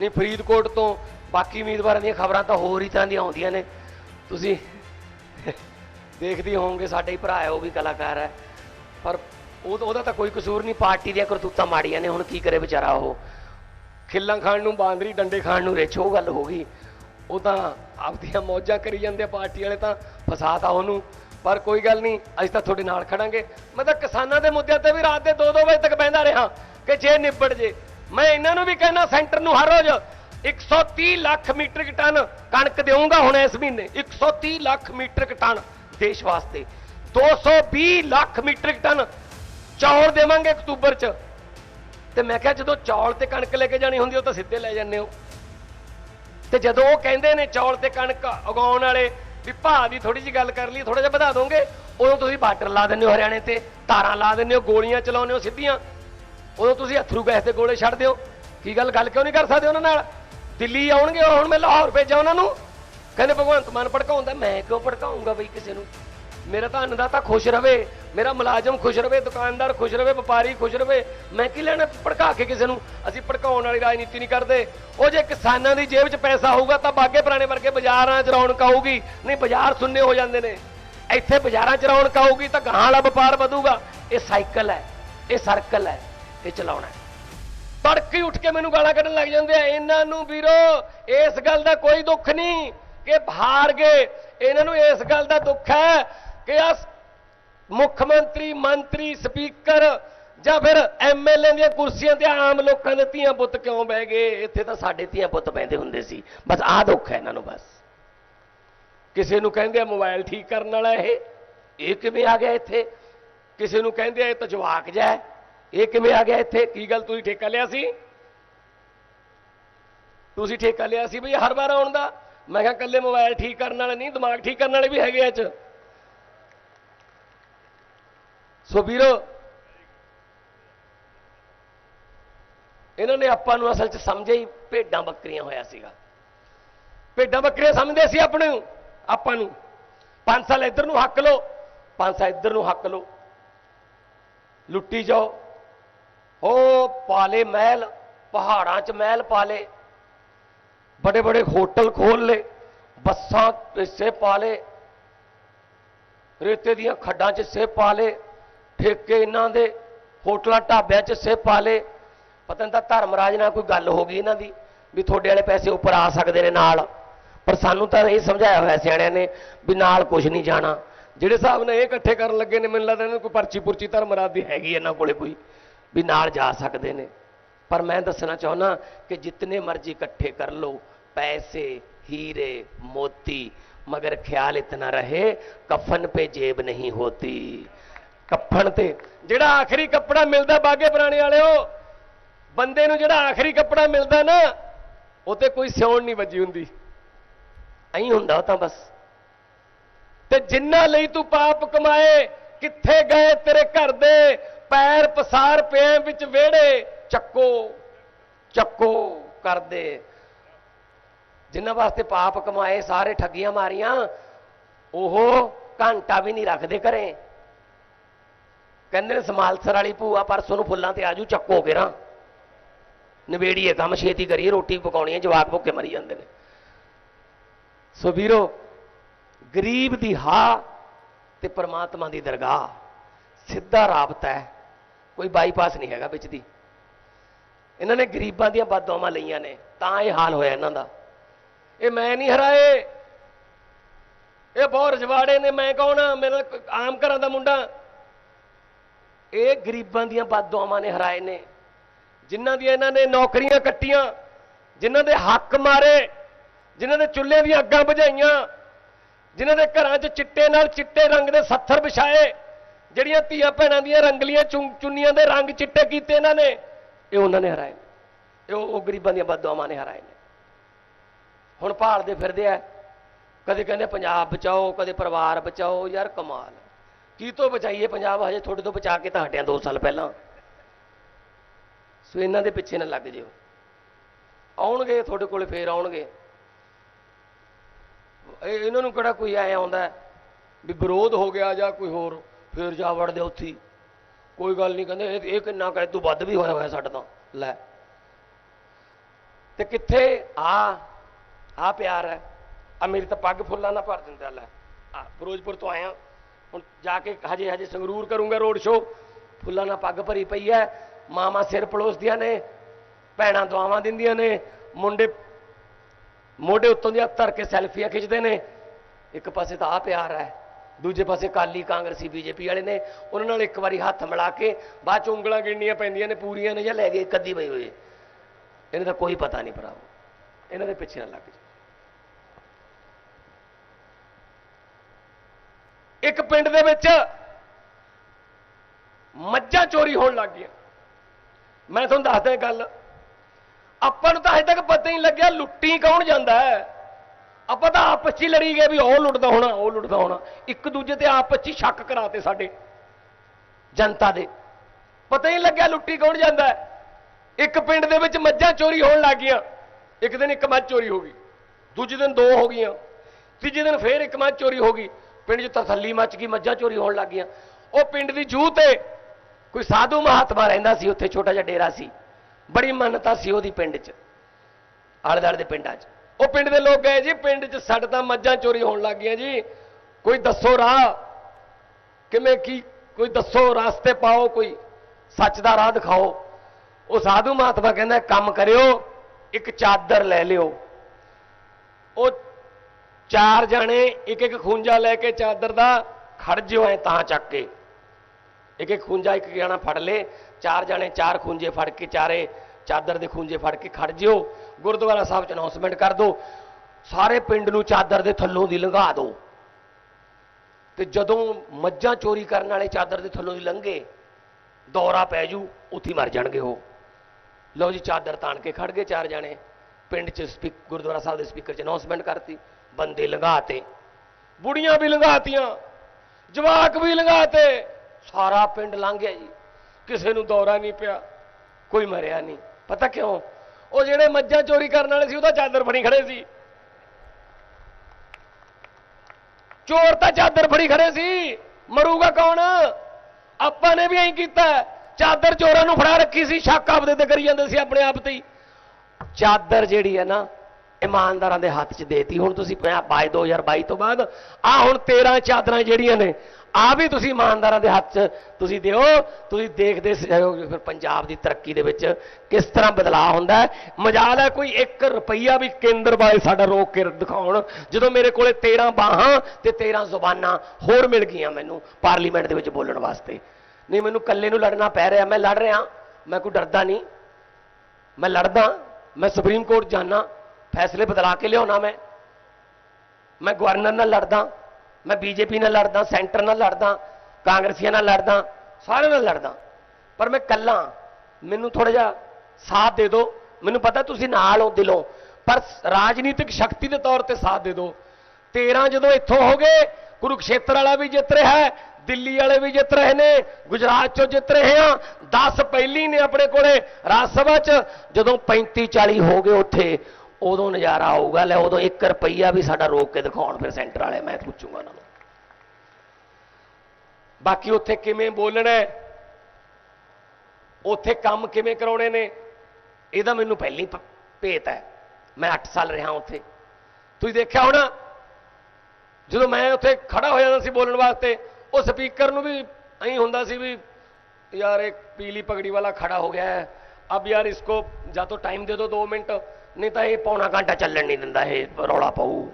ਨਹੀਂ, ਫਰੀਦਕੋਟ ਤੋਂ ਬਾਕੀ ਉਮੀਦਵਾਰਾਂ ਦੀਆਂ ਖਬਰਾਂ ਤਾਂ ਹੋਰ ਹੀ ਤਰ੍ਹਾਂ ਦੀਆਂ ਆਉਂਦੀਆਂ ਨੇ। ਤੁਸੀਂ ਦੇਖਦੇ ਹੋਵੋਗੇ, ਸਾਡੇ ਹੀ ਭਰਾ ਹੈ, ਉਹ ਵੀ ਕਲਾਕਾਰ ਹੈ। ਪਰ ਉਹ ਉਹਦਾ ਤਾਂ ਕੋਈ ਕਸੂਰ ਨਹੀਂ, ਪਾਰਟੀ ਦੀਆਂ ਕਰਤੂਤਾਂ ਮਾੜੀਆਂ ਨੇ, ਹੁਣ ਕੀ ਕਰੇ ਵਿਚਾਰਾ ਉਹ। ਖਿੱਲਾਂ ਖਾਣ ਨੂੰ ਬਾਂਦਰੀ, ਡੰਡੇ ਖਾਣ ਨੂੰ ਰਿਛ, ਉਹ ਗੱਲ ਹੋ ਗਈ। ਉਹ ਤਾਂ ਆਪਦੀਆਂ ਮੌਜਾਂ ਕਰੀ ਜਾਂਦੇ ਪਾਰਟੀ ਵਾਲੇ ਤਾਂ ਫਸਾਤਾ ਉਹਨੂੰ। ਪਰ ਕੋਈ ਗੱਲ ਨਹੀਂ, ਅਸੀਂ ਤਾਂ ਤੁਹਾਡੇ ਨਾਲ ਖੜਾਂਗੇ। ਮੈਂ ਤਾਂ ਕਿਸਾਨਾਂ ਦੇ ਮੁੱਦਿਆਂ ਤੇ ਵੀ ਰਾਤ ਦੇ 2-2 ਵਜੇ ਤੱਕ ਬਹਿੰਦਾ ਰਿਹਾ ਕਿ ਜੇ ਨਿਬੜ ਜੇ ਮੈਂ ਇਹਨਾਂ ਨੂੰ ਵੀ ਕਹਿਣਾ, ਸੈਂਟਰ ਨੂੰ ਹਰ ਰੋਜ਼ 130 ਲੱਖ ਮੀਟ੍ਰਿਕ ਟਨ ਕਣਕ ਦੇਊਂਗਾ ਹੁਣ ਇਸ ਮਹੀਨੇ। 130 ਲੱਖ ਮੀਟ੍ਰਿਕ ਟਨ ਦੇਸ਼ ਵਾਸਤੇ। 220 ਲੱਖ ਮੀਟ੍ਰਿਕ ਟਨ ਚੌਲ ਦੇਵਾਂਗੇ ਅਕਤੂਬਰ 'ਚ। ਤੇ ਮੈਂ ਕਿਹਾ, ਜਦੋਂ ਚੌਲ ਤੇ ਕਣਕ ਲੈ ਕੇ ਜਾਣੀ ਹੁੰਦੀ, ਉਹ ਤਾਂ ਸਿੱਧੇ ਲੈ ਜਾਂਦੇ ਹੋ। ਤੇ ਜਦੋਂ ਉਹ ਕਹਿੰਦੇ ਨੇ ਚੌਲ ਤੇ ਕਣਕ ਉਗਾਉਣ ਵਾਲੇ, ਵੀ ਭਾਅ ਦੀ ਥੋੜੀ ਜੀ ਗੱਲ ਕਰ ਲਈ ਥੋੜਾ ਜਿਹਾ ਵਧਾ ਦੋਗੇ, ਉਦੋਂ ਤੁਸੀਂ ਬਾਰਡਰ ਲਾ ਦਿੰਦੇ ਹੋ ਹਰਿਆਣੇ ਤੇ, ਤਾਰਾਂ ਲਾ ਦਿੰਦੇ ਹੋ, ਗੋਲੀਆਂ ਚਲਾਉਂਦੇ ਹੋ ਸਿੱਧੀਆਂ। ਉਦੋਂ ਤੁਸੀਂ ਅਥਰੂ ਗੈਸ ਤੇ ਗੋਲੇ ਛੱਡ ਦਿਓ। ਕੀ ਗੱਲ ਗੱਲ ਕਿਉਂ ਨਹੀਂ ਕਰ ਸਕਦੇ ਉਹਨਾਂ ਨਾਲ? ਦਿੱਲੀ ਆਉਣਗੇ, ਹੁਣ ਮੈਂ ਲਾਹੌਰ ਭੇਜਾਂ ਉਹਨਾਂ ਨੂੰ। ਕਹਿੰਦੇ ਭਗਵੰਤ ਮਾਨ ਭੜਕਾਉਂਦਾ ਮੈਂ ਕਿਉਂ ਭੜਕਾਉਂਗਾ ਬਈ ਕਿਸੇ ਨੂੰ? ਮੇਰਾ ਤਾਂ ਅੰਨਦਾਤਾ ਖੁਸ਼ ਰਵੇ, ਮੇਰਾ ਮੁਲਾਜ਼ਮ ਖੁਸ਼ ਰਵੇ, ਦੁਕਾਨਦਾਰ ਖੁਸ਼ ਰਵੇ, ਵਪਾਰੀ ਖੁਸ਼ ਰਵੇ। ਮੈਂ ਕੀ ਲੈਣਾ ਭੜਕਾ ਕੇ ਕਿਸੇ ਨੂੰ? ਅਸੀਂ ਭੜਕਾਉਣ ਵਾਲੀ ਰਾਜਨੀਤੀ ਨਹੀਂ ਕਰਦੇ। ਉਹ ਜੇ ਕਿਸਾਨਾਂ ਦੀ ਜੇਬ 'ਚ ਪੈਸਾ ਹੋਊਗਾ ਤਾਂ ਬਾਗੇ ਪੁਰਾਣੇ ਵਰਗੇ ਬਾਜ਼ਾਰਾਂ 'ਚ ਰੌਣਕ ਆਊਗੀ। ਨਹੀਂ, ਬਾਜ਼ਾਰ ਸੁੰਨੇ ਹੋ ਜਾਂਦੇ ਨੇ। ਇੱਥੇ ਬਾਜ਼ਾਰਾਂ 'ਚ ਰੌਣਕ ਆਊਗੀ ਤਾਂ ਗਾਹਾਂ ਵਾਲਾ ਵਪਾਰ ਵਧੂਗਾ। ਇਹ ਸਾਈਕਲ ਹੈ, ਇਹ ਸਰਕਲ ਹੈ। ਇਹ ਚਲਾਉਣਾ ਹੈ। ਤੜਕੇ ਉੱਠ ਕੇ ਮੈਨੂੰ ਗਾਲਾਂ ਕੱਢਣ ਲੱਗ ਜਾਂਦੇ ਆ, ਇਹਨਾਂ ਨੂੰ ਵੀਰੋ, ਇਸ ਗੱਲ ਦਾ ਕੋਈ ਦੁੱਖ ਨਹੀਂ ਕਿ ਹਾਰ ਗਏ। ਇਹਨਾਂ ਨੂੰ ਇਸ ਗੱਲ ਦਾ ਦੁੱਖ ਹੈ ਕਿ ਆ ਮੁੱਖ ਮੰਤਰੀ ਮੰਤਰੀ, ਸਪੀਕਰ ਜਾਂ ਫਿਰ ਐਮਐਲਏ ਦੀਆਂ ਕੁਰਸੀਆਂ ਤੇ ਆਮ ਲੋਕਾਂ ਦੇ ਧੀਆਂ ਪੁੱਤ ਕਿਉਂ ਬਹਿ ਗਏ? ਇੱਥੇ ਤਾਂ ਸਾਡੇ ਧੀਆਂ ਪੁੱਤ ਬਹਿੰਦੇ ਹੁੰਦੇ ਸੀ। ਬਸ ਆਹ ਦੁੱਖ ਹੈ ਇਹਨਾਂ ਨੂੰ ਬਸ। ਕਿਸੇ ਨੂੰ ਕਹਿੰਦੇ ਆ ਮੋਬਾਈਲ ਠੀਕ ਕਰਨ ਵਾਲਾ ਇਹ ਇਹ ਕਿਵੇਂ ਆ ਗਿਆ ਇੱਥੇ? ਕਿਸੇ ਨੂੰ ਕਹਿੰਦੇ ਆ ਇਹ ਤਾਂ ਜਵਾਕ ਜਾ ਹੈ। ਇਹ ਕਿਵੇਂ ਆ ਗਿਆ ਇੱਥੇ? ਕੀ ਗੱਲ ਤੁਸੀਂ ਠੇਕਾ ਲਿਆ ਸੀ? ਤੁਸੀਂ ਠੇਕਾ ਲਿਆ ਸੀ ਵੀ ਹਰ ਵਾਰ ਆਉਣ ਦਾ? ਮੈਂ ਕਿਹਾ ਕੱਲੇ ਮੋਬਾਈਲ ਠੀਕ ਕਰਨ ਵਾਲੇ ਨਹੀਂ, ਦਿਮਾਗ ਠੀਕ ਕਰਨ ਵਾਲੇ ਵੀ ਹੈਗੇ ਆ ਚ। ਸੋ ਵੀਰੋ, ਇਹਨਾਂ ਨੇ ਆਪਾਂ ਨੂੰ ਅਸਲ 'ਚ ਸਮਝਿਆ ਹੀ ਭੇਡਾਂ ਬੱਕਰੀਆਂ ਹੋਇਆ ਸੀਗਾ। ਭੇਡਾਂ ਬੱਕਰੀਆਂ ਸਮਝਦੇ ਸੀ ਆਪਣੇ ਆਪਾਂ ਨੂੰ। ਪੰਜ ਸਾਲ ਇੱਧਰ ਨੂੰ ਹੱਕ ਲਓ, ਪੰਜ ਸਾਲ ਇੱਧਰ ਨੂੰ ਹੱਕ ਲਓ। ਲੁੱਟੀ ਜਾਓ। ਉਹ ਪਾਲੇ ਮਹਿਲ, ਪਹਾੜਾਂ 'ਚ ਮਹਿਲ ਪਾਲੇ, ਬੜੇ ਬੜੇ ਹੋਟਲ ਖੋਲ ਲੇ ਬੱਸਾਂ ਹਿੱਸੇ ਪਾਲੇ, ਰੇਤੇ ਦੀਆਂ ਖੱਡਾਂ 'ਚ ਹਿੱਸੇ ਪਾਲੇ, ਠੇਕੇ ਇਹਨਾਂ ਦੇ, ਹੋਟਲਾਂ ਢਾਬਿਆਂ 'ਚ ਹਿੱਸੇ ਪਾਲੇ। ਪਤਾ ਨਹੀਂ ਤਾਂ ਧਰਮਰਾਜ ਨਾਲ ਕੋਈ ਗੱਲ ਹੋ ਗਈ ਇਹਨਾਂ ਦੀ, ਵੀ ਤੁਹਾਡੇ ਵਾਲੇ ਪੈਸੇ ਉੱਪਰ ਆ ਸਕਦੇ ਨੇ ਨਾਲ। ਪਰ ਸਾਨੂੰ ਤਾਂ ਇਹ ਸਮਝਾਇਆ ਹੋਇਆ ਸਿਆਣਿਆਂ ਨੇ ਵੀ ਨਾਲ ਕੁਝ ਨਹੀਂ ਜਾਣਾ। ਜਿਹੜੇ ਹਿਸਾਬ ਨਾਲ ਇਹ ਇਕੱਠੇ ਕਰਨ ਲੱਗੇ ਨੇ, ਮੈਨੂੰ ਲੱਗਦਾ ਇਹਨਾਂ ਨੂੰ ਕੋਈ ਪਰਚੀ ਪੁਰਚੀ ਧਰਮਰਾਜ ਦੀ ਹੈਗੀ ਇਹਨਾਂ ਕੋਲੇ ਕੋਈ। ਵੀ ਨਾਲ ਜਾ ਸਕਦੇ ਨੇ। ਪਰ ਮੈਂ ਦੱਸਣਾ ਚਾਹੁੰਦਾ ਕਿ ਜਿੰਨੇ ਮਰਜ਼ੀ ਇਕੱਠੇ ਕਰ ਲਓ, ਪੈਸੇ, ਹੀਰੇ, ਮੋਤੀ, ਮਗਰ ਖਿਆਲ ਇਤਨਾ ਰਹੇ, ਕਫਨ ਪੇ ਜੇਬ ਨਹੀਂ ਹੋਤੀ। ਕਫਨ ਤੇ ਜਿਹੜਾ ਆਖਰੀ ਕੱਪੜਾ ਮਿਲਦਾ ਬਾਗੇ ਪੁਰਾਣੇ ਵਾਲਿਓ, ਬੰਦੇ ਨੂੰ ਜਿਹੜਾ ਆਖਰੀ ਕੱਪੜਾ ਮਿਲਦਾ ਨਾ ਉਹ ਤੇ ਕੋਈ ਸਿਉਣ ਨਹੀਂ ਵੱਜੀ ਹੁੰਦੀ। ਐਂ ਹੁੰਦਾ ਉਹ ਤਾਂ ਬਸ। ਤੇ ਜਿੰਨਾ ਲਈ ਤੂੰ ਪਾਪ ਕਮਾਏ, ਕਿੱਥੇ ਗਏ ਤੇਰੇ ਘਰ ਦੇ ਪੈਰ ਪਸਾਰ ਪਿਆ ਵਿੱਚ ਵਿਹੜੇ, ਚੱਕੋ ਚੱਕੋ ਕਰਦੇ। ਜਿਨ੍ਹਾਂ ਵਾਸਤੇ ਪਾਪ ਕਮਾਏ, ਸਾਰੇ ਠੱਗੀਆਂ ਮਾਰੀਆਂ, ਉਹ ਘੰਟਾ ਵੀ ਨਹੀਂ ਰੱਖਦੇ ਘਰੇ। ਕਹਿੰਦੇ ਨੇ, ਸਮਾਲਸਰ ਵਾਲੀ ਭੂਆ ਪਰਸੋਂ ਨੂੰ ਫੁੱਲਾਂ ਤੇ ਆਜੂ, ਚੱਕੋ ਕਿਰਾਂ ਨਵੇੜੀਏ ਕੰਮ, ਛੇਤੀ ਕਰੀਏ, ਰੋਟੀ ਪਕਾਉਣੀ ਹੈ, ਜਵਾਕ ਭੁੱਖੇ ਮਰੀ ਜਾਂਦੇ ਨੇ। ਸੋ ਵੀਰੋ, ਗਰੀਬ ਦੀ ਹਾ ਤੇ ਪਰਮਾਤਮਾ ਦੀ ਦਰਗਾਹ, ਸਿੱਧਾ ਰਾਬਤਾ ਹੈ। ਕੋਈ ਬਾਈਪਾਸ ਨਹੀਂ ਹੈਗਾ ਵਿੱਚ ਦੀ। ਇਹਨਾਂ ਨੇ ਗਰੀਬਾਂ ਦੀਆਂ ਬਦਦੁਆਵਾਂ ਲਈਆਂ ਨੇ, ਤਾਂ ਇਹ ਹਾਲ ਹੋਇਆ ਇਹਨਾਂ ਦਾ। ਇਹ ਮੈਂ ਨਹੀਂ ਹਰਾਏ। ਇਹ ਬਹੁਤ ਰਜਵਾੜੇ ਨੇ, ਮੈਂ ਕੌਣ ਆ? ਮੇਰਾ ਆਮ ਘਰਾਂ ਦਾ ਮੁੰਡਾ। ਇਹ ਗਰੀਬਾਂ ਦੀਆਂ ਬਦਦੁਆਵਾਂ ਨੇ, ਹਰਾਏ ਨੇ। ਜਿਨ੍ਹਾਂ ਦੀਆਂ ਇਹਨਾਂ ਨੇ ਨੌਕਰੀਆਂ ਕੱਟੀਆਂ, ਜਿਨ੍ਹਾਂ ਦੇ ਹੱਕ ਮਾਰੇ, ਜਿਨ੍ਹਾਂ ਦੇ ਚੁੱਲ੍ਹੇ ਦੀਆਂ ਅੱਗਾਂ ਬੁਝਾਈਆਂ, ਜਿਨ੍ਹਾਂ ਦੇ ਘਰਾਂ 'ਚ ਚਿੱਟੇ ਨਾਲ ਚਿੱਟੇ ਰੰਗ ਦੇ ਸੱਥਰ ਵਿਛਾਏ ਜਿਹੜੀਆਂ ਧੀਆਂ ਭੈਣਾਂ ਦੀਆਂ ਰੰਗਲੀਆਂ ਚੁੰ- ਚੁੰਨੀਆਂ ਦੇ ਰੰਗ ਚਿੱਟੇ ਕੀਤੇ ਇਹਨਾਂ ਨੇ, ਇਹ ਉਹਨਾਂ ਨੇ ਹਰਾਏ ਨੇ। ਇਹ ਉਹ ਗਰੀਬਾਂ ਦੀਆਂ ਬਦਦੁਆਵਾਂ ਨੇ ਹਰਾਏ ਨੇ। ਹੁਣ ਭਾਲਦੇ ਫਿਰਦੇ ਆ। ਕਦੇ ਕਹਿੰਦੇ ਪੰਜਾਬ ਬਚਾਓ, ਕਦੇ ਪਰਿਵਾਰ ਬਚਾਓ, ਯਾਰ ਕਮਾਲ ਕੀ ਤੋਂ ਬਚਾਈਏ ਪੰਜਾਬ? ਹਜੇ ਤੁਹਾਡੇ ਤੋਂ ਬਚਾ ਕੇ ਤਾਂ ਹਟਿਆ 2 ਸਾਲ ਪਹਿਲਾਂ। ਸੋ ਇਹਨਾਂ ਦੇ ਪਿੱਛੇ ਨਾ ਲੱਗ ਜਿਓ। ਆਉਣਗੇ, ਤੁਹਾਡੇ ਕੋਲ ਫੇਰ ਆਉਣਗੇ। ਇਹਨਾਂ ਨੂੰ ਕਿਹੜਾ ਕੋਈ ਆਇਆ ਆਉਂਦਾ ਵੀ ਵਿਰੋਧ ਹੋ ਗਿਆ ਜਾਂ ਕੋਈ ਹੋਰ ਫੇਰ ਜਾ ਵੜਦੇ ਉੱਥੇ ਕੋਈ ਗੱਲ ਨਹੀਂ ਕਹਿੰਦੇ, ਇਹ ਇਹ ਕਿੰਨਾ ਕਰੇ ਤੂੰ ਵੱਧ ਵੀ ਹੋਇਆ ਹੋਇਆ ਸਾਡਾ ਤਾਂ, ਲੈ। ਤੇ ਕਿੱਥੇ? ਆ ਆ ਪਿਆਰ ਹੈ। ਆ ਮੇਰੀ ਤਾਂ ਪੱਗ ਫੁੱਲਾਂ ਨਾਲ ਭਰ ਦਿੰਦਾ, ਲੈ। ਆ, ਫਿਰੋਜ਼ਪੁਰ ਤੋਂ ਆਇਆ। ਹੁਣ ਜਾ ਕੇ ਹਜੇ ਹਜੇ ਸੰਗਰੂਰ ਕਰੂੰਗਾ ਰੋਡ ਸ਼ੋ ਫੁੱਲਾਂ ਨਾਲ ਪੱਗ ਭਰੀ ਪਈ ਹੈ। ਮਾਮਾ ਸਿਰ ਪਲੋਸਦੀਆਂ ਨੇ, ਭੈਣਾਂ ਦੁਆਵਾਂ ਦਿੰਦੀਆਂ ਨੇ, ਮੁੰਡੇ, ਮੋਢੇ ਉੱਤੋਂ ਦੀ ਹੱਥ ਧਰ ਕੇ ਸੈਲਫੀਆਂ ਖਿੱਚਦੇ ਨੇ। ਇੱਕ ਪਾਸੇ ਤਾਂ ਆ ਪਿਆਰ ਹੈ। ਦੂਜੇ ਪਾਸੇ ਕਾਲੀ ਕਾਂਗਰਸੀ, ਬੀਜੇਪੀ ਵਾਲੇ ਨੇ ਉਹਨਾਂ ਨਾਲ ਇੱਕ ਵਾਰੀ ਹੱਥ ਮਿਲਾ ਕੇ ਬਾਅਦ ਚ ਉਂਗਲਾਂ ਗਿਣਨੀਆਂ ਪੈਂਦੀਆਂ ਨੇ, ਪੂਰੀਆਂ ਨੇ ਜਾਂ ਲੈ ਗਏ ਕੱਦੀ ਬਈ ਹੋਏ। ਇਹਨਾਂ ਦਾ ਕੋਈ ਪਤਾ ਨਹੀਂ ਭਰਾਵੋ। ਇਹਨਾਂ ਦੇ ਪਿੱਛੇ ਨਾ ਲੱਗ ਜਾ ਇੱਕ ਪਿੰਡ ਦੇ ਵਿੱਚ ਮੱਝਾਂ ਚੋਰੀ ਹੋਣ ਲੱਗ ਗਈਆਂ। ਮੈਂ ਤੁਹਾਨੂੰ ਦੱਸਦਾ ਗੱਲ। ਆਪਾਂ ਨੂੰ ਤਾਂ ਹਜੇ ਤੱਕ ਪਤਾ ਹੀ ਨਹੀਂ ਲੱਗਿਆ ਲੁੱਟੀ ਕੌਣ ਜਾਂਦਾ ਹੈ। ਆਪਾਂ ਤਾਂ ਆਪਸ 'ਚ ਹੀ ਲੜੀ ਗਏ ਵੀ ਉਹ ਲੁੱਟਦਾ ਹੋਣਾ, ਉਹ ਲੁੱਟਦਾ ਹੋਣਾ। ਇੱਕ ਦੂਜੇ ਤੇ ਆਪਸ 'ਚ ਹੀ ਸ਼ੱਕ ਕਰਾਤੇ ਸਾਡੇ, ਜਨਤਾ ਦੇ। ਪਤਾ ਹੀ ਨਹੀਂ ਲੱਗਿਆ ਲੁੱਟੀ ਕੌਣ ਜਾਂਦਾ ਇੱਕ ਪਿੰਡ ਦੇ ਵਿੱਚ ਮੱਝਾਂ ਚੋਰੀ ਹੋਣ ਲੱਗ ਗਈਆਂ। ਇੱਕ ਦਿਨ ਇੱਕ ਮੱਝ ਚੋਰੀ ਹੋ ਗਈ। ਦੂਜੇ ਦਿਨ ਦੋ ਹੋ ਗਈਆਂ। ਤੀਜੇ ਦਿਨ ਫੇਰ ਇੱਕ ਮੱਝ ਚੋਰੀ ਹੋ ਗਈ। ਪਿੰਡ 'ਚ ਤਸੱਲੀ ਮੱਚ ਗਈ, ਮੱਝਾਂ ਚੋਰੀ ਹੋਣ ਲੱਗ ਗਈਆਂ। ਉਹ ਪਿੰਡ ਦੀ ਜੂਹ ਤੇ ਕੋਈ ਸਾਧੂ ਮਹਾਤਮਾ ਰਹਿੰਦਾ ਸੀ, ਉੱਥੇ ਛੋਟਾ ਜਿਹਾ ਡੇਰਾ ਸੀ। ਬੜੀ ਮੰਨਤਾ ਸੀ ਉਹਦੀ ਪਿੰਡ 'ਚ, ਆਲੇ ਦੁਆਲੇ ਦੇ ਪਿੰਡਾਂ 'ਚ। ਉਹ ਪਿੰਡ ਦੇ ਲੋਕ ਗਏ ਜੀ, ਪਿੰਡ 'ਚ ਸਾਡੇ ਤਾਂ ਮੱਝਾਂ ਚੋਰੀ ਹੋਣ ਲੱਗ ਗਈਆਂ ਜੀ। ਕੋਈ ਦੱਸੋ ਰਾਹ, ਕਿਵੇਂ ਕੀ, ਕੋਈ ਦੱਸੋ ਰਸਤੇ ਪਾਓ, ਕੋਈ ਸੱਚ ਦਾ ਰਾਹ ਦਿਖਾਓ। ਉਹ ਸਾਧੂ ਮਹਾਤਮਾ ਕਹਿੰਦਾ, ਕੰਮ ਕਰਿਓ, ਇੱਕ ਚਾਦਰ ਲੈ ਲਿਓ। ਉਹ ਚਾਰ ਜਾਣੇ ਇੱਕ ਇੱਕ ਖੂੰਜਾ ਲੈ ਕੇ ਚਾਦਰ ਦਾ ਖੜ ਜਿਓ ਐ ਤਾਂ ਚੱਕ ਕੇ। ਇੱਕ ਇੱਕ ਖੂੰਜਾ ਇੱਕ ਜਾਣਾ ਫੜ ਲੇ। ਚਾਰ ਜਾਣੇ ਚਾਰ ਖੂੰਜੇ ਫੜ ਕੇ, ਚਾਰੇ ਚਾਦਰ ਦੇ ਖੂੰਜੇ ਫੜ ਕੇ ਖੜ ਜਿਓ। ਗੁਰਦੁਆਰਾ ਸਾਹਿਬ ਚ ਅਨਾਉਂਸਮੈਂਟ ਕਰ ਦਿਓ ਸਾਰੇ ਪਿੰਡ ਨੂੰ ਚਾਦਰ ਦੇ ਥੱਲੋਂ ਦੀ ਲੰਘਾ ਦਿਓ ਤੇ ਜਦੋਂ ਮੱਝਾਂ ਚੋਰੀ ਕਰਨ ਵਾਲੇ ਚਾਦਰ ਦੇ ਥੱਲੋਂ ਦੀ ਲੰਘੇ, ਦੌਰਾ ਪੈ ਜੂ, ਉੱਥੇ ਮਰ ਜਾਣਗੇ ਉਹ। ਲਓ ਜੀ, ਚਾਦਰ ਤਾਣ ਕੇ ਖੜ ਗਏ ਚਾਰ ਜਾਣੇ। ਪਿੰਡ ਚ ਸਪੀਕ ਗੁਰਦੁਆਰਾ ਸਾਹਿਬ ਦੇ ਸਪੀਕਰ ਚ ਅਨਾਉਂਸਮੈਂਟ ਕਰਤੀ। ਬੰਦੇ ਲੰਘਾਤੇ। ਬੁੜੀਆਂ ਵੀ ਲੰਘਾਤੀਆਂ। ਜਵਾਕ ਵੀ ਲੰਘਾਤੇ। ਸਾਰਾ ਪਿੰਡ ਲੰਘ ਗਿਆ ਜੀ। ਕਿਸੇ ਨੂੰ ਦੌਰਾ ਨਹੀਂ ਪਿਆ। ਕੋਈ ਮਰਿਆ ਨਹੀਂ। ਪਤਾ ਕਿਉਂ? ਉਹ ਜਿਹੜੇ ਮੱਝਾਂ ਚੋਰੀ ਕਰਨ ਵਾਲੇ ਸੀ, ਉਹਦਾ ਚਾਦਰ ਫੜੀ ਖੜੇ ਸੀ। ਚੋਰ ਤਾਂ ਚਾਦਰ ਫੜੀ ਖੜੇ ਸੀ। ਮਰੂਗਾ ਕੌਣ? ਆਪਾਂ ਨੇ ਵੀ ਐਂ ਕੀਤਾ। ਚਾਦਰ ਚੋਰਾਂ ਨੂੰ ਫੜਾ ਰੱਖੀ ਸੀ, ਸ਼ੱਕ ਆਪਦੇ ਤੇ ਕਰੀ ਜਾਂਦੇ ਸੀ ਆਪਣੇ ਆਪ ਤੇ ਚਾਦਰ ਜਿਹੜੀ ਹੈ ਨਾ, ਇਮਾਨਦਾਰਾਂ ਦੇ ਹੱਥ 'ਚ ਦੇਤੀ। ਹੁਣ ਤੁਸੀਂ ਬਾਈ 2022 ਤੋਂ ਬਾਅਦ ਆ ਹੁਣ 13 ਚਾਦਰਾਂ ਜਿਹੜੀਆਂ ਨੇ ਆ ਵੀ ਤੁਸੀਂ ਇਮਾਨਦਾਰਾਂ ਦੇ ਹੱਥ 'ਚ ਤੁਸੀਂ ਦਿਓ, ਤੁਸੀਂ ਦੇਖਦੇ ਰਹੋਗੇ ਫਿਰ ਪੰਜਾਬ ਦੀ ਤਰੱਕੀ ਦੇ ਵਿੱਚ ਕਿਸ ਤਰ੍ਹਾਂ ਬਦਲਾਅ ਹੁੰਦਾ ਹੈ। ਮਜਾਲ ਹੈ ਕੋਈ 1 ਰੁਪਈਆ ਵੀ ਕੇਂਦਰ ਵਾਲੇ ਸਾਡਾ ਰੋਕ ਕੇ ਦਿਖਾਉਣ। ਜਦੋਂ ਮੇਰੇ ਕੋਲੇ 13 ਬਾਹਾਂ ਤੇ 13 ਜ਼ੁਬਾਨਾਂ ਹੋਰ ਮਿਲ ਗਈਆਂ ਮੈਨੂੰ ਪਾਰਲੀਮੈਂਟ ਦੇ ਵਿੱਚ ਬੋਲਣ ਵਾਸਤੇ। ਨਹੀਂ, ਮੈਨੂੰ ਇਕੱਲੇ ਨੂੰ ਲੜਨਾ ਪੈ ਰਿਹਾ, ਮੈਂ ਲੜ ਰਿਹਾ, ਮੈਂ ਕੋਈ ਡਰਦਾ ਨਹੀਂ। ਮੈਂ ਲੜਦਾ, ਮੈਂ ਸੁਪਰੀਮ ਕੋਰਟ ਜਾਣਾ ਫੈਸਲੇ ਬਦਲਾ ਕੇ ਲਿਆਉਣਾ ਮੈਂ। ਮੈਂ ਗਵਰਨਰ ਨਾਲ ਲੜਦਾ ਮੈਂ ਬੀਜੇਪੀ ਨਾਲ ਲੜਦਾ, ਸੈਂਟਰ ਨਾਲ ਲੜਦਾ, ਕਾਂਗਰਸੀਆਂ ਨਾਲ ਲੜਦਾ, ਸਾਰਿਆਂ ਨਾਲ ਲੜਦਾ। ਪਰ ਮੈਂ ਕੱਲਾ ਮੈਨੂੰ ਥੋੜਾ ਜਿਹਾ ਸਾਥ ਦੇ ਦਿਓ। ਮੈਨੂੰ ਪਤਾ ਤੁਸੀਂ ਨਾਲ ਹੋ ਦਿਲੋਂ। ਪਰ ਰਾਜਨੀਤਿਕ ਸ਼ਕਤੀ ਦੇ ਤੌਰ ਤੇ ਸਾਥ ਦੇ ਦਿਓ। 13 ਜਦੋਂ ਇੱਥੋਂ ਹੋ ਗਏ, ਕੁਰੂਕਸ਼ੇਤਰ ਵਾਲਾ ਵੀ ਜਿੱਤ ਰਿਹਾ ਹੈ, ਦਿੱਲੀ ਵਾਲੇ ਵੀ ਜਿੱਤ ਰਹੇ ਨੇ, ਗੁਜਰਾਤ ਚੋਂ ਜਿੱਤ ਰਹੇ ਆ 10 ਪਹਿਲੀ ਨੇ ਆਪਣੇ ਕੋਲੇ ਰਾਜ ਸਭਾ 'ਚ। ਜਦੋਂ 35 40 ਹੋ ਗਏ ਉੱਥੇ ਉਦੋਂ ਨਜ਼ਾਰਾ ਆਊਗਾ, ਲੈ ਉਦੋਂ 1 ਰੁਪਈਆ ਵੀ ਸਾਡਾ ਰੋਕ ਕੇ ਦਿਖਾਉਣ ਫਿਰ ਸੈਂਟਰ ਵਾਲੇ, ਮੈਂ ਪੁੱਛੂਗਾ ਉਹਨਾਂ ਨੂੰ। ਬਾਕੀ ਉੱਥੇ ਕਿਵੇਂ ਬੋਲਣਾ ਹੈ? ਉੱਥੇ ਕੰਮ ਕਿਵੇਂ ਕਰਾਉਣੇ ਨੇ? ਇਹਦਾ ਮੈਨੂੰ ਪਹਿਲੀ ਭੇਤ ਹੈ। ਮੈਂ 8 ਸਾਲ ਰਿਹਾ ਉੱਥੇ। ਤੁਸੀਂ ਦੇਖਿਆ ਹੋਣਾ, ਜਦੋਂ ਮੈਂ ਉੱਥੇ ਖੜਾ ਹੋ ਜਾਂਦਾ ਸੀ ਬੋਲਣ ਵਾਸਤੇ, ਉਹ ਸਪੀਕਰ ਨੂੰ ਵੀ ਐਂ ਹੁੰਦਾ ਸੀ ਵੀ, ਯਾਰ ਇੱਕ ਪੀਲੀ ਪਗੜੀ ਵਾਲਾ ਖੜਾ ਹੋ ਗਿਆ ਹੈ। ਅਬ ਯਾਰ ਇਸਕੋ ਜਾਂ ਤਾਂ ਟਾਈਮ ਦੇ ਦਿਓ 2 ਮਿੰਟ। ਨਹੀਂ ਤਾਂ ਇਹ ਪੌਣਾ ਘੰਟਾ ਚੱਲਣ ਨਹੀਂ ਦਿੰਦਾ, ਇਹ ਰੌਲਾ ਪਾਊ।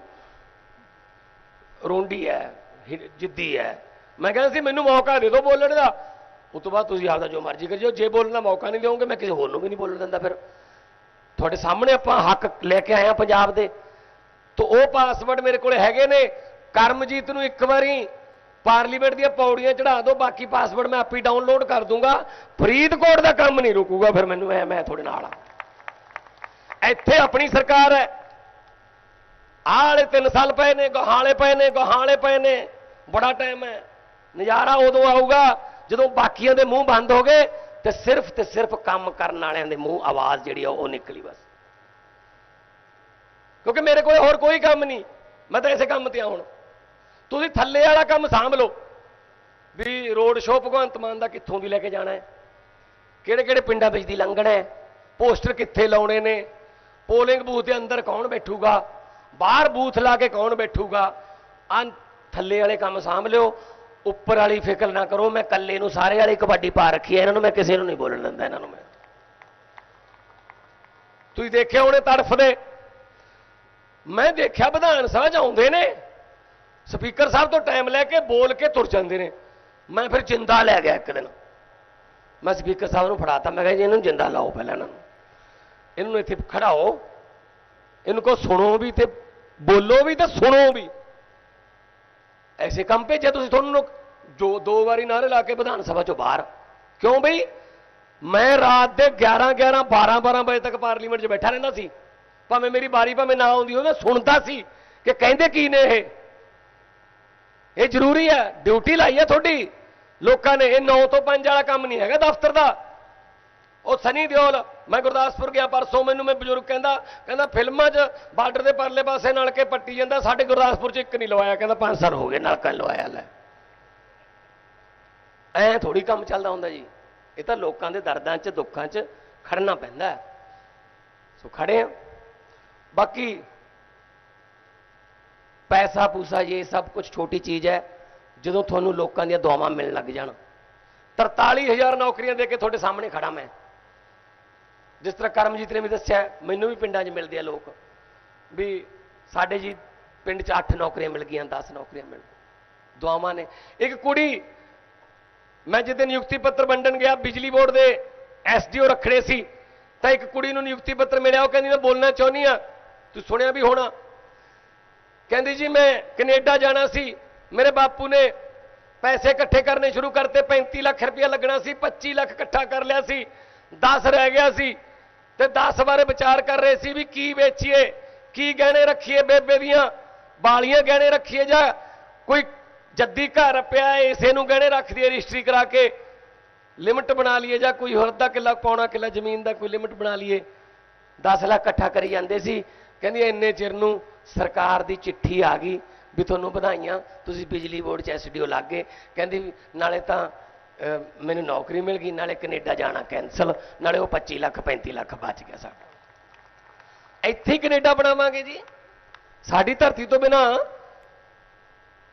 ਰੋਂਡੀ ਹੈ, ਜਿੱਦੀ ਹੈ ਮੈਂ ਕਹਿੰਦਾ ਸੀ, ਮੈਨੂੰ ਮੌਕਾ ਦੇ ਦਿਓ ਬੋਲਣ ਦਾ। ਉਸ ਤੋਂ ਬਾਅਦ ਤੁਸੀਂ ਆਪਦਾ ਜੋ ਮਰਜ਼ੀ ਕਰਿਓ, ਜੇ ਬੋਲਣ ਦਾ ਮੌਕਾ ਨਹੀਂ ਦਿਓਗੇ, ਮੈਂ ਕਿਸੇ ਹੋਰ ਨੂੰ ਵੀ ਨਹੀਂ ਬੋਲਣ ਦਿੰਦਾ ਫਿਰ। ਤੁਹਾਡੇ ਸਾਹਮਣੇ ਆਪਾਂ ਹੱਕ ਲੈ ਕੇ ਆਏ ਆ ਪੰਜਾਬ ਦੇ। ਤੋਂ ਉਹ ਪਾਸਵਰਡ ਮੇਰੇ ਕੋਲੇ ਹੈਗੇ ਨੇ। ਕਰਮਜੀਤ ਨੂੰ ਇੱਕ ਵਾਰੀ ਪਾਰਲੀਮੈਂਟ ਦੀਆਂ ਪੌੜੀਆਂ ਚੜਾ ਦਿਓ, ਬਾਕੀ ਪਾਸਵਰਡ ਮੈਂ ਆਪੇ ਡਾਊਨਲੋਡ ਕਰ ਦੂੰਗਾ। ਫਰੀਦਕੋਟ ਦਾ ਕੰਮ ਨਹੀਂ ਰੁਕੂਗਾ, ਫਿਰ ਮੈਨੂੰ ਐ, ਮੈਂ ਤੁਹਾਡੇ ਨਾਲ ਆ। ਇੱਥੇ ਆਪਣੀ ਸਰਕਾਰ ਹੈ। ਆਹ ਵਾਲੇ 3 ਸਾਲ ਪਏ ਨੇ, ਗਹਾਲੇ ਪਏ ਨੇ, ਗਹਾਲੇ ਪਏ ਨੇ। ਬੜਾ ਟਾਈਮ ਹੈ। ਨਜ਼ਾਰਾ ਉਦੋਂ ਆਊਗਾ ਜਦੋਂ ਬਾਕੀਆਂ ਦੇ ਮੂੰਹ ਬੰਦ ਹੋ ਗਏ ਤੇ ਸਿਰਫ ਤੇ ਸਿਰਫ ਕੰਮ ਕਰਨ ਵਾਲਿਆਂ ਦੇ ਮੂੰਹ ਆਵਾਜ਼ ਜਿਹੜੀ ਆ ਉਹ ਨਿਕਲੀ ਬਸ। ਕਿਉਂਕਿ ਮੇਰੇ ਕੋਲ ਹੋਰ ਕੋਈ ਕੰਮ ਨਹੀਂ। ਮੈਂ ਤਾਂ ਇਸੇ ਕੰਮ ਤੇ ਆ ਹੁਣ। ਤੁਸੀਂ ਥੱਲੇ ਵਾਲਾ ਕੰਮ ਸਾਂਭ ਲਓ ਵੀ ਰੋਡ ਸ਼ੋਅ ਭਗਵੰਤ ਮਾਨ ਦਾ ਕਿੱਥੋਂ ਦੀ ਲੈ ਕੇ ਜਾਣਾ ਹੈ? ਕਿਹੜੇ ਕਿਹੜੇ ਪਿੰਡਾਂ ਵਿੱਚ ਦੀ ਲੰਘਣਾ ਹੈ? ਪੋਸਟਰ ਕਿੱਥੇ ਲਾਉਣੇ ਨੇ? ਪੋਲਿੰਗ ਬੂਥ ਦੇ ਅੰਦਰ ਕੌਣ ਬੈਠੂਗਾ? ਬਾਹਰ ਬੂਥ ਲਾ ਕੇ ਕੌਣ ਬੈਠੂਗਾ? ਆ ਥੱਲੇ ਵਾਲੇ ਕੰਮ ਸਾਂਭ ਲਿਓ। ਉੱਪਰ ਵਾਲੀ ਫਿਕਰ ਨਾ ਕਰੋ। ਮੈਂ ਕੱਲੇ ਨੂੰ ਸਾਰੇ ਵਾਲੀ ਕਬੱਡੀ ਪਾ ਰੱਖੀ ਹੈ ਇਹਨਾਂ ਨੂੰ ਮੈਂ ਕਿਸੇ ਨੂੰ ਨਹੀਂ ਬੋਲਣ ਦਿੰਦਾ, ਇਹਨਾਂ ਨੂੰ ਮੈਂ। ਤੁਸੀਂ ਦੇਖਿਆ ਉਹਨੇ ਤੜਫਦੇ ਮੈਂ ਦੇਖਿਆ ਵਿਧਾਨ ਸਭਾ ਚ ਆਉਂਦੇ ਨੇ। ਸਪੀਕਰ ਸਾਹਿਬ ਤੋਂ ਟਾਈਮ ਲੈ ਕੇ ਬੋਲ ਕੇ ਤੁਰ ਜਾਂਦੇ ਨੇ। ਮੈਂ ਫਿਰ ਜਿੰਦਾ ਲੈ ਗਿਆ ਇੱਕ ਦਿਨ। ਮੈਂ ਸਪੀਕਰ ਸਾਹਿਬ ਨੂੰ ਫੜਾਤਾ। ਮੈਂ ਕਿਹਾ ਜੀ, ਇਹਨੂੰ ਜਿੰਦਾ ਲਾਓ ਪਹਿਲਾਂ ਇਹਨਾਂ ਨੂੰ। ਇਹਨੂੰ ਇੱਥੇ ਖੜਾਓ। ਇਹਨੂੰ ਕੋ ਸੁਣੋ ਵੀ ਤੇ ਬੋਲੋ ਵੀ ਤੇ ਸੁਣੋ ਵੀ। ਐਸੇ ਕੰਮ ਭੇਜਿਆ ਤੁਸੀਂ ਤੁਹਾਨੂੰ ਲੋਕ। ਜੋ ਦੋ ਵਾਰੀ ਨਾਰੇ ਲਾ ਕੇ ਵਿਧਾਨ ਸਭਾ ਚੋਂ ਬਾਹਰ। ਕਿਉਂ ਬਈ? ਮੈਂ ਰਾਤ ਦੇ 11 11 12 12 ਵਜੇ ਤੱਕ ਪਾਰਲੀਮੈਂਟ 'ਚ ਬੈਠਾ ਰਹਿੰਦਾ ਸੀ। ਭਾਵੇਂ ਮੇਰੀ ਵਾਰੀ, ਭਾਵੇਂ ਨਾ ਆਉਂਦੀ ਹੋਵੇ, ਸੁਣਦਾ ਸੀ ਕਿ ਕਹਿੰਦੇ ਕੀ ਨੇ ਇਹ। ਇਹ ਜ਼ਰੂਰੀ ਹੈ। ਡਿਊਟੀ ਲਾਈ ਹੈ ਤੁਹਾਡੀ। ਲੋਕਾਂ ਨੇ, ਇਹ 9 ਤੋਂ 5 ਵਾਲਾ ਕੰਮ ਨਹੀਂ ਹੈਗਾ ਦਫ਼ਤਰ ਦਾ। ਉਹ ਸਨੀ ਦਿਓਲ, ਮੈਂ ਗੁਰਦਾਸਪੁਰ ਗਿਆ ਪਰਸੋਂ, ਮੈਨੂੰ ਮੈਂ ਬਜ਼ੁਰਗ ਕਹਿੰਦਾ ਕਹਿੰਦਾ ਫਿਲਮਾਂ 'ਚ ਬਾਰਡਰ ਦੇ ਪਰਲੇ ਪਾਸੇ ਨਲਕੇ ਪੱਟੀ ਜਾਂਦਾ, ਸਾਡੇ ਗੁਰਦਾਸਪੁਰ 'ਚ ਇੱਕ ਨਹੀਂ ਲਵਾਇਆ, ਕਹਿੰਦਾ ਪੰਜ ਸਾਲ ਹੋ ਗਏ, ਨਲਕਾ ਲਵਾਇਆ ਲੈ। ਐ ਥੋੜੀ ਕੰਮ ਚੱਲਦਾ ਹੁੰਦਾ ਜੀ। ਇਹ ਤਾਂ ਲੋਕਾਂ ਦੇ ਦਰਦਾਂ 'ਚ, ਦੁੱਖਾਂ 'ਚ ਖੜਨਾ ਪੈਂਦਾ ਸੋ ਖੜੇ ਆ ਬਾਕੀ ਪੈਸਾ ਪੂਸਾ ਇਹ ਸਭ ਕੁਝ ਛੋਟੀ ਚੀਜ਼ ਹੈ, ਜਦੋਂ ਤੁਹਾਨੂੰ ਲੋਕਾਂ ਦੀਆਂ ਦੁਆਵਾਂ ਮਿਲਣ ਲੱਗ ਜਾਣ। 43000 ਨੌਕਰੀਆਂ ਦੇ ਕੇ ਤੁਹਾਡੇ ਸਾਹਮਣੇ ਖੜਾ ਮੈਂ। ਜਿਸ ਤਰ੍ਹਾਂ ਕਰਮਜੀਤ ਨੇ ਵੀ ਦੱਸਿਆ, ਮੈਨੂੰ ਵੀ ਪਿੰਡਾਂ 'ਚ ਮਿਲਦੇ ਆ ਲੋਕ, ਵੀ ਸਾਡੇ ਜੀ ਪਿੰਡ 'ਚ 8 ਨੌਕਰੀਆਂ ਮਿਲ ਗਈਆਂ 10 ਨੌਕਰੀਆਂ ਮਿਲ ਦੁਆਵਾਂ ਨੇ। ਇੱਕ ਕੁੜੀ, ਮੈਂ ਜਿੱਦੇ ਨਿਯੁਕਤੀ ਪੱਤਰ ਵੰਡਣ ਗਿਆ, ਬਿਜਲੀ ਬੋਰਡ ਦੇ ਐਸਡੀਓ ਰੱਖਣੇ ਸੀ, ਤਾਂ ਇੱਕ ਕੁੜੀ ਨੂੰ ਨਿਯੁਕਤੀ ਪੱਤਰ ਮਿਲਿਆ, ਉਹ ਕਹਿੰਦੀ, ਮੈਂ ਬੋਲਣਾ ਚਾਹੁੰਦੀ ਆ ਤੂੰ ਸੁਣਿਆ ਵੀ ਹੋਣਾ? ਕਹਿੰਦੀ, ਜੀ, ਮੈਂ ਕੈਨੇਡਾ ਜਾਣਾ ਸੀ, ਮੇਰੇ ਬਾਪੂ ਨੇ ਪੈਸੇ ਇਕੱਠੇ ਕਰਨੇ ਸ਼ੁਰੂ ਕਰਤੇ 35 ਲੱਖ ਰੁਪਇਆ ਲੱਗਣਾ ਸੀ 25 ਲੱਖ ਇਕੱਠਾ ਕਰ ਲਿਆ ਸੀ 10 ਰਹਿ ਗਿਆ ਸੀ ਤੇ 10 ਬਾਰੇ ਵਿਚਾਰ ਕਰ ਰਹੇ ਸੀ ਵੀ ਕੀ ਵੇਚੀਏ, ਕੀ ਗਹਿਣੇ ਰੱਖੀਏ ਬੇਬੇ ਦੀਆਂ, ਬਾਲੀਆਂ ਗਹਿਣੇ ਰੱਖੀਏ ਜਾਂ ਕੋਈ ਜੱਦੀ ਘਰ ਪਿਆ ਇਸੇ ਨੂੰ ਗਹਿਣੇ ਰੱਖ ਦਈਏ, ਰਜਿਸਟਰੀ ਕਰਾ ਕੇ ਲਿਮਟ ਬਣਾ ਲਈਏ ਜਾਂ ਕੋਈ ਹੋਰ ਦਾ ਕਿੱਲਾ ਪੌਣਾ ਕਿੱਲਾ ਜ਼ਮੀਨ ਦਾ ਕੋਈ ਲਿਮਟ ਬਣਾ ਲਈਏ। 10 ਲੱਖ ਇਕੱਠਾ ਕਰੀ ਜਾਂਦੇ ਸੀ। ਕਹਿੰਦੀ ਇੰਨੇ ਚਿਰ ਨੂੰ ਸਰਕਾਰ ਦੀ ਚਿੱਠੀ ਆ ਗਈ ਵੀ ਤੁਹਾਨੂੰ ਵਧਾਈਆਂ, ਤੁਸੀਂ ਬਿਜਲੀ ਬੋਰਡ 'ਚ ਐਸਡੀਓ ਲੱਗ ਗਏ। ਕਹਿੰਦੀ ਵੀ ਨਾਲੇ ਤਾਂ ਮੈਨੂੰ ਨੌਕਰੀ ਮਿਲ ਗਈ, ਨਾਲੇ ਕੈਨੇਡਾ ਜਾਣਾ ਕੈਨਸਲ ਨਾਲੇ ਉਹ 25 ਲੱਖ 35 ਲੱਖ ਬਚ ਗਿਆ ਸਾਡਾ ਇੱਥੇ ਹੀ ਕੈਨੇਡਾ ਬਣਾਵਾਂਗੇ ਜੀ। ਸਾਡੀ ਧਰਤੀ ਤੋਂ ਬਿਨਾ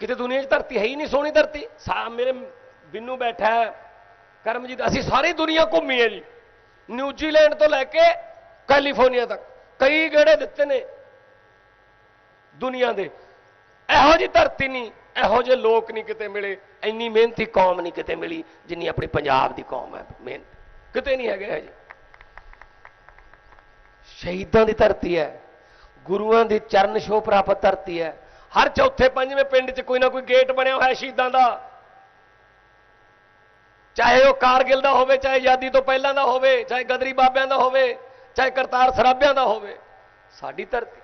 ਕਿਤੇ ਦੁਨੀਆ 'ਚ ਧਰਤੀ ਹੈ ਹੀ ਨਹੀਂ, ਸੋਹਣੀ ਧਰਤੀ। ਸਾ ਮੇਰੇ ਬਿੰਨੂ ਬੈਠਾ ਕਰਮਜੀਤ, ਅਸੀਂ ਸਾਰੀ ਦੁਨੀਆ ਘੁੰਮੀ ਹੈ ਜੀ। ਨਿਊਜ਼ੀਲੈਂਡ ਤੋਂ ਲੈ ਕੇ ਕੈਲੀਫੋਰਨੀਆ ਤੱਕ, ਕਈ ਗੇੜੇ ਦਿੱਤੇ ਨੇ ਦੁਨੀਆ ਦੇ। ਇਹੋ ਜੀ ਧਰਤੀ ਨਹੀਂ ਇਹੋ ਜਿਹੇ ਲੋਕ ਨਹੀਂ ਕਿਤੇ ਮਿਲੇ, ਇੰਨੀ ਮਿਹਨਤੀ ਕੌਮ ਨਹੀਂ ਕਿਤੇ ਮਿਲੀ, ਜਿੰਨੀ ਆਪਣੀ ਪੰਜਾਬ ਦੀ ਕੌਮ ਹੈ, ਮਿਹਨਤ। ਕਿਤੇ ਨਹੀਂ ਹੈਗੇ ਜੀ ਸ਼ਹੀਦਾਂ ਦੀ ਧਰਤੀ ਹੈ, ਗੁਰੂਆਂ ਦੀ ਚਰਨ ਛੋਹ ਪ੍ਰਾਪਤ ਧਰਤੀ ਹੈ। ਹਰ ਚੌਥੇ ਪੰਜਵੇਂ ਪਿੰਡ 'ਚ ਕੋਈ ਨਾ ਕੋਈ ਗੇਟ ਬਣਿਆ ਹੋਇਆ ਸ਼ਹੀਦਾਂ ਦਾ। ਚਾਹੇ ਉਹ ਕਾਰਗਿਲ ਦਾ ਹੋਵੇ, ਚਾਹੇ ਆਜ਼ਾਦੀ ਤੋਂ ਪਹਿਲਾਂ ਦਾ ਹੋਵੇ, ਚਾਹੇ ਗਦਰੀ ਬਾਬਿਆਂ ਦਾ ਹੋਵੇ, ਚਾਹੇ ਕਰਤਾਰ ਸਰਾਭਿਆਂ ਦਾ ਹੋਵੇ, ਸਾਡੀ ਧਰਤੀ।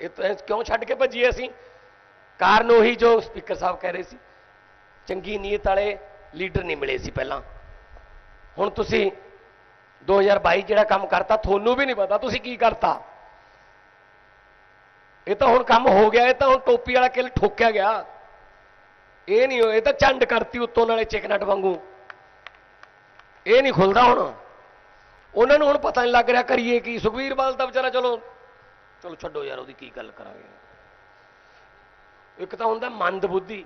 ਇਹ ਕਿਉਂ ਛੱਡ ਕੇ ਭੱਜੀਏ ਅਸੀਂ? ਕਾਰਨ ਉਹੀ ਜੋ ਸਪੀਕਰ ਸਾਹਿਬ ਕਹਿ ਰਹੇ ਸੀ। ਚੰਗੀ ਨੀਅਤ ਵਾਲੇ ਲੀਡਰ ਨਹੀਂ ਮਿਲੇ ਸੀ ਪਹਿਲਾਂ। ਹੁਣ ਤੁਸੀਂ 2022 ਜਿਹੜਾ ਕੰਮ ਕਰਤਾ, ਤੁਹਾਨੂੰ ਵੀ ਨਹੀਂ ਪਤਾ ਤੁਸੀਂ ਕੀ ਕਰਤਾ। ਇਹ ਤਾਂ ਹੁਣ ਕੰਮ ਹੋ ਗਿਆ, ਇਹ ਤਾਂ ਹੁਣ ਟੋਪੀ ਵਾਲਾ ਕਿਲ ਠੋਕਿਆ ਗਿਆ। ਇਹ ਨਹੀਂ ਇਹ ਤਾਂ ਚੰਡ ਕਰਤੀ ਉੱਤੋਂ ਨਾਲੇ ਚਿਕਨਟ ਵਾਂਗੂ। ਇਹ ਨਹੀਂ ਖੁੱਲਦਾ ਹੁਣ। ਉਹਨਾਂ ਨੂੰ ਹੁਣ ਪਤਾ ਨਹੀਂ ਲੱਗ ਰਿਹਾ, ਕਰੀਏ ਕੀ? ਸੁਖਵੀਰ ਬਾਲ ਤਾਂ ਵਿਚਾਰਾ ਚਲੋ ਚਲੋ ਛੱਡੋ ਯਾਰ, ਉਹਦੀ ਕੀ ਗੱਲ ਕਰਾਂਗੇ। ਇੱਕ ਤਾਂ ਹੁੰਦਾ ਮੰਦ ਬੁੱਧੀ।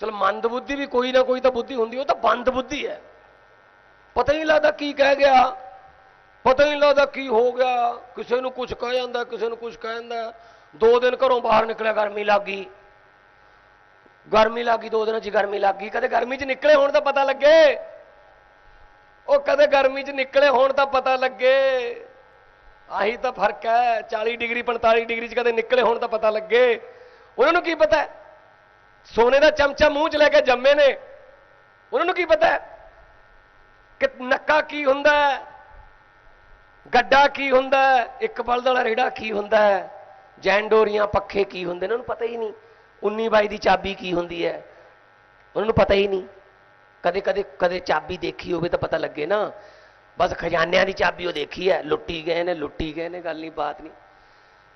ਚਲ ਮੰਦ ਬੁੱਧੀ ਵੀ ਕੋਈ ਨਾ ਕੋਈ ਤਾਂ ਬੁੱਧੀ ਹੁੰਦੀ, ਉਹ ਤਾਂ ਬੰਦ ਬੁੱਧੀ ਹੈ। ਪਤਾ ਨਹੀਂ ਲੱਗਦਾ ਕੀ ਕਹਿ ਗਿਆ, ਪਤਾ ਨਹੀਂ ਲੱਗਦਾ ਕੀ ਹੋ ਗਿਆ, ਕਿਸੇ ਨੂੰ ਕੁਝ ਕਹਿ ਜਾਂਦਾ, ਕਿਸੇ ਨੂੰ ਕੁਝ ਕਹਿ ਜਾਂਦਾ। ਦੋ ਦਿਨ ਘਰੋਂ ਬਾਹਰ ਨਿਕਲਿਆ, ਗਰਮੀ ਲੱਗ ਗਈ। ਗਰਮੀ ਲੱਗ ਗਈ, ਦੋ ਦਿਨਾਂ 'ਚ ਗਰਮੀ ਲੱਗ ਗਈ। ਕਦੇ ਗਰਮੀ 'ਚ ਨਿਕਲੇ ਹੋਣ ਤਾਂ ਪਤਾ ਲੱਗੇ। ਉਹ ਕਦੇ ਗਰਮੀ 'ਚ ਨਿਕਲੇ ਹੋਣ ਤਾਂ ਪਤਾ ਲੱਗੇ। ਆਹੀ ਤਾਂ ਫ਼ਰਕ ਹੈ 40 ਡਿਗਰੀ 45 ਡਿਗਰੀ 'ਚ ਕਦੇ ਨਿਕਲੇ ਹੋਣ ਤਾਂ ਪਤਾ ਲੱਗੇ। ਉਹਨਾਂ ਨੂੰ ਕੀ ਪਤਾ? ਸੋਨੇ ਦਾ ਚਮਚਾ ਮੂੰਹ 'ਚ ਲੈ ਕੇ ਜੰਮੇ ਨੇ। ਉਹਨਾਂ ਨੂੰ ਕੀ ਪਤਾ? ਕਿ ਨੱਕਾ ਕੀ ਹੁੰਦਾ? ਗੱਡਾ ਕੀ ਹੁੰਦਾ? ਇੱਕ ਬਲਦ ਵਾਲਾ ਰੇੜਾ ਕੀ ਹੁੰਦਾ? ਹੈ ਜੈਂਡੋਰੀਆਂ ਪੱਖੇ ਕੀ ਹੁੰਦੇ ਨੇ? ਉਹਨਾਂ ਨੂੰ ਪਤਾ ਹੀ ਨਹੀਂ। 19 ਬਾਈ ਦੀ ਚਾਬੀ ਕੀ ਹੁੰਦੀ ਹੈ? ਉਹਨਾਂ ਨੂੰ ਪਤਾ ਹੀ ਨਹੀਂ। ਕਦੇ ਕਦੇ ਕਦੇ ਚਾਬੀ ਦੇਖੀ ਹੋਵੇ ਤਾਂ ਪਤਾ ਲੱਗੇ ਨਾ। ਬਸ ਖਜ਼ਾਨਿਆਂ ਦੀ ਚਾਬੀ ਉਹ ਦੇਖੀ ਹੈ। ਲੁੱਟੀ ਗਏ ਨੇ, ਲੁੱਟੀ ਗਏ ਨੇ, ਗੱਲ ਨਹੀਂ, ਬਾਤ ਨਹੀਂ।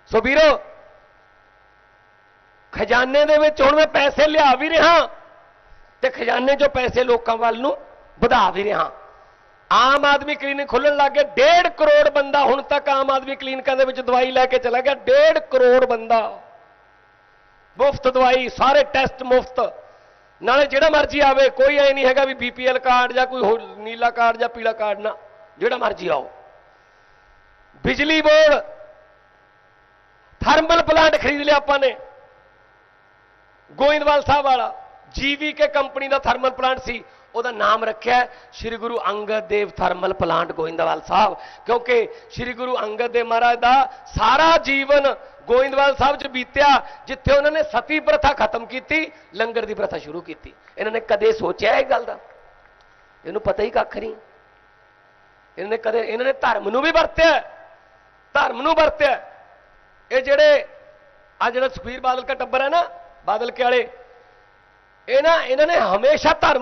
ਸੋ ਵੀਰੋ ਖਜ਼ਾਨੇ ਦੇ ਵਿੱਚ ਹੁਣ ਮੈਂ ਪੈਸੇ ਲਿਆ ਵੀ ਰਿਹਾ ਤੇ ਖਜ਼ਾਨੇ 'ਚੋਂ ਪੈਸੇ ਲੋਕਾਂ ਵੱਲ ਨੂੰ ਵਧਾ ਵੀ ਰਿਹਾ। ਆਮ ਆਦਮੀ ਕਲੀਨਿਕ ਖੁੱਲਣ ਲੱਗ ਗਏ 1.5 ਕਰੋੜ ਬੰਦਾ ਹੁਣ ਤੱਕ ਆਮ ਆਦਮੀ ਕਲੀਨਿਕਾਂ ਦੇ ਵਿੱਚ ਦਵਾਈ ਲੈ ਕੇ ਚਲਾ ਗਿਆ 1.5 ਕਰੋੜ ਬੰਦਾ। ਮੁਫਤ ਦਵਾਈ, ਸਾਰੇ ਟੈਸਟ ਮੁਫਤ। ਨਾਲੇ ਜਿਹੜਾ ਮਰਜ਼ੀ ਆਵੇ, ਕੋਈ ਐ ਨਹੀਂ ਹੈਗਾ ਵੀ ਬੀਪੀਐਲ ਕਾਰਡ ਜਾਂ ਕੋਈ ਹੋਰ ਨੀਲਾ ਕਾਰਡ ਜਾਂ ਪੀਲਾ ਕਾਰਡ ਨਾ, ਜਿਹੜਾ ਮਰਜ਼ੀ ਆਓ। ਬਿਜਲੀ ਬੋਰਡ, ਥਰਮਲ ਪਲਾਂਟ ਖਰੀਦ ਲਿਆ ਆਪਾਂ ਨੇ। ਗੋਇੰਦਵਾਲ ਸਾਹਿਬ ਵਾਲਾ ਜੀਵੀਕੇ ਕੰਪਨੀ ਦਾ ਥਰਮਲ ਪਲਾਂਟ ਸੀ, ਉਹਦਾ ਨਾਮ ਰੱਖਿਆ ਸ੍ਰੀ ਗੁਰੂ ਅੰਗਦ ਦੇਵ ਥਰਮਲ ਪਲਾਂਟ ਗੋਇੰਦਵਾਲ ਸਾਹਿਬ, ਕਿਉਂਕਿ ਸ੍ਰੀ ਗੁਰੂ ਅੰਗਦ ਦੇਵ ਮਹਾਰਾਜ ਦਾ ਸਾਰਾ ਜੀਵਨ ਗੋਇੰਦਵਾਲ ਸਾਹਿਬ 'ਚ ਬੀਤਿਆ, ਜਿੱਥੇ ਉਹਨਾਂ ਨੇ ਸਤੀ ਪ੍ਰਥਾ ਖਤਮ ਕੀਤੀ, ਲੰਗਰ ਦੀ ਪ੍ਰਥਾ ਸ਼ੁਰੂ ਕੀਤੀ। ਇਹਨਾਂ ਨੇ ਕਦੇ ਸੋਚਿਆ ਇਹ ਗੱਲ ਦਾ? ਇਹਨੂੰ ਪਤਾ ਹੀ ਕੱਖ ਨਹੀਂ। ਇਹਨਾਂ ਨੇ ਕਦੇ, ਇਹਨਾਂ ਨੇ ਧਰਮ ਨੂੰ ਵੀ ਵਰਤਿਆ ਧਰਮ ਨੂੰ ਵਰਤਿਆ ਇਹ ਜਿਹੜੇ ਆ ਜਿਹੜਾ ਸੁਖਬੀਰ ਬਾਦਲ ਦਾ ਟੱਬਰ ਹੈ ਨਾ ਬਾਦਲ ਕੇ ਵਾਲੇ ਇਹਨਾਂ ਇਹਨਾਂ ਨੇ ਹਮੇਸ਼ਾ ਧਰਮ